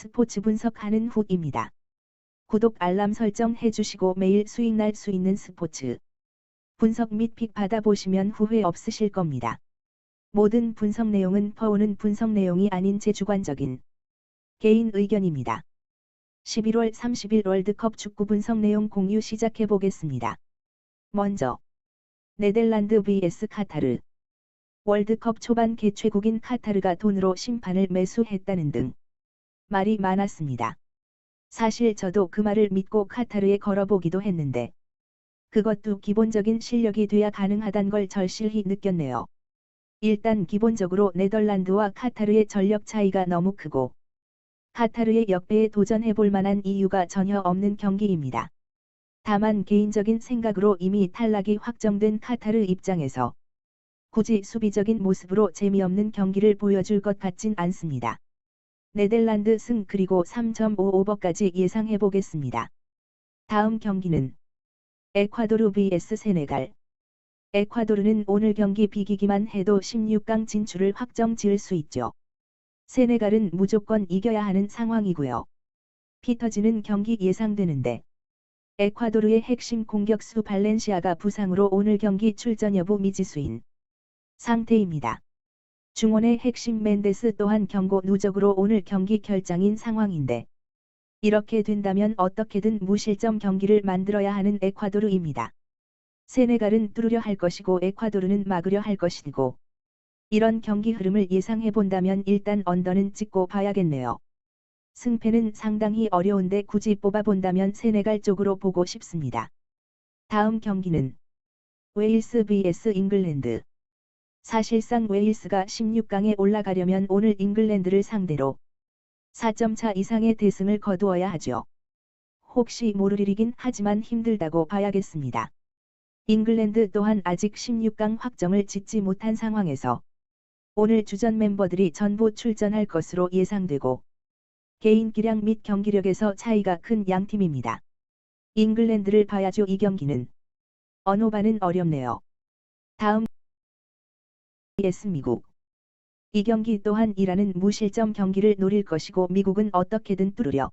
스포츠 분석하는 후입니다. 구독 알람 설정 해주시고 매일 수익 날 수 있는 스포츠 분석 및 픽 받아보시면 후회 없으실 겁니다. 모든 분석 내용은 퍼오는 분석 내용이 아닌 제 주관적인 개인 의견입니다. 11월 30일 월드컵 축구 분석 내용 공유 시작해 보겠습니다. 먼저 네덜란드 vs 카타르 월드컵 초반 개최국인 카타르가 돈으로 심판을 매수했다는 등 말이 많았습니다. 사실 저도 그 말을 믿고 카타르에 걸어보기도 했는데 그것도 기본적인 실력이 돼야 가능하단 걸 절실히 느꼈네요. 일단 기본적으로 네덜란드와 카타르의 전력 차이가 너무 크고 카타르의 역배에 도전해 볼 만한 이유가 전혀 없는 경기입니다. 다만 개인적인 생각으로 이미 탈락이 확정된 카타르 입장에서 굳이 수비적인 모습으로 재미없는 경기를 보여줄 것 같진 않습니다. 네덜란드 승 그리고 3.5오버까지 예상해 보겠습니다. 다음 경기는 에콰도르 vs 세네갈 에콰도르는 오늘 경기 비기기만 해도 16강 진출을 확정 지을 수 있죠. 세네갈은 무조건 이겨야 하는 상황이고요. 피터지는 경기 예상되는데 에콰도르의 핵심 공격수 발렌시아가 부상으로 오늘 경기 출전 여부 미지수인 상태입니다. 중원의 핵심 멘데스 또한 경고 누적으로 오늘 경기 결장인 상황인데 이렇게 된다면 어떻게든 무실점 경기를 만들어야 하는 에콰도르입니다. 세네갈은 뚫으려 할 것이고 에콰도르는 막으려 할 것이고 이런 경기 흐름을 예상해 본다면 일단 언더는 찍고 봐야겠네요. 승패는 상당히 어려운데 굳이 뽑아본다면 세네갈 쪽으로 보고 싶습니다. 다음 경기는 웨일스 vs 잉글랜드 사실상 웨일스가 16강에 올라가려면 오늘 잉글랜드를 상대로 4점 차 이상의 대승을 거두어야 하죠. 혹시 모를 일이긴 하지만 힘들다고 봐야겠습니다. 잉글랜드 또한 아직 16강 확정을 짓지 못한 상황에서 오늘 주전 멤버들이 전부 출전할 것으로 예상되고 개인 기량 및 경기력에서 차이가 큰 양팀입니다. 잉글랜드를 봐야죠 이 경기는. 언어반은 어렵네요. 다음 vs 미국. 이 경기 또한 이라는 무실점 경기를 노릴 것이고 미국은 어떻게든 뚫으려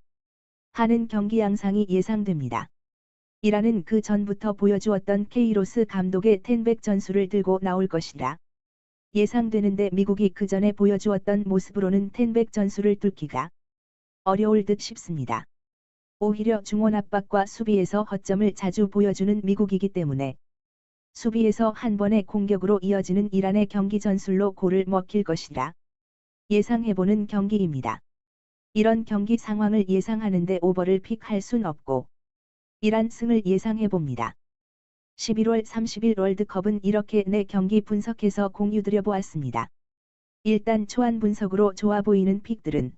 하는 경기 양상이 예상됩니다. 이라는 그 전부터 보여주었던 케이로스 감독의 텐백 전술을 들고 나올 것이라 예상되는데 미국이 그 전에 보여주었던 모습으로는 텐백 전술을 뚫기가 어려울 듯 싶습니다. 오히려 중원 압박과 수비에서 허점을 자주 보여주는 미국이기 때문에 수비에서 한 번의 공격으로 이어지는 이란의 경기 전술로 골을 먹힐 것이라 예상해보는 경기입니다. 이런 경기 상황을 예상하는데 오버를 픽할 순 없고 이란 승을 예상해봅니다. 11월 30일 월드컵은 이렇게 내 경기 분석해서 공유드려 보았습니다. 일단 초안 분석으로 좋아 보이는 픽들은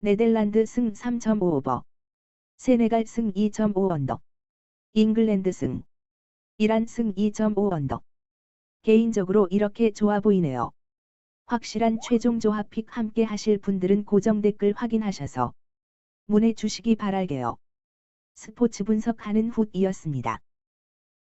네덜란드 승 3.5 오버, 세네갈 승 2.5 언더, 잉글랜드 승 이란 승2.5 언더. 개인적으로 이렇게 좋아 보이네요. 확실한 최종 조합 픽 함께 하실 분들은 고정 댓글 확인하셔서 문의 주시기 바랄게요. 스포츠 분석하는 훗이었습니다.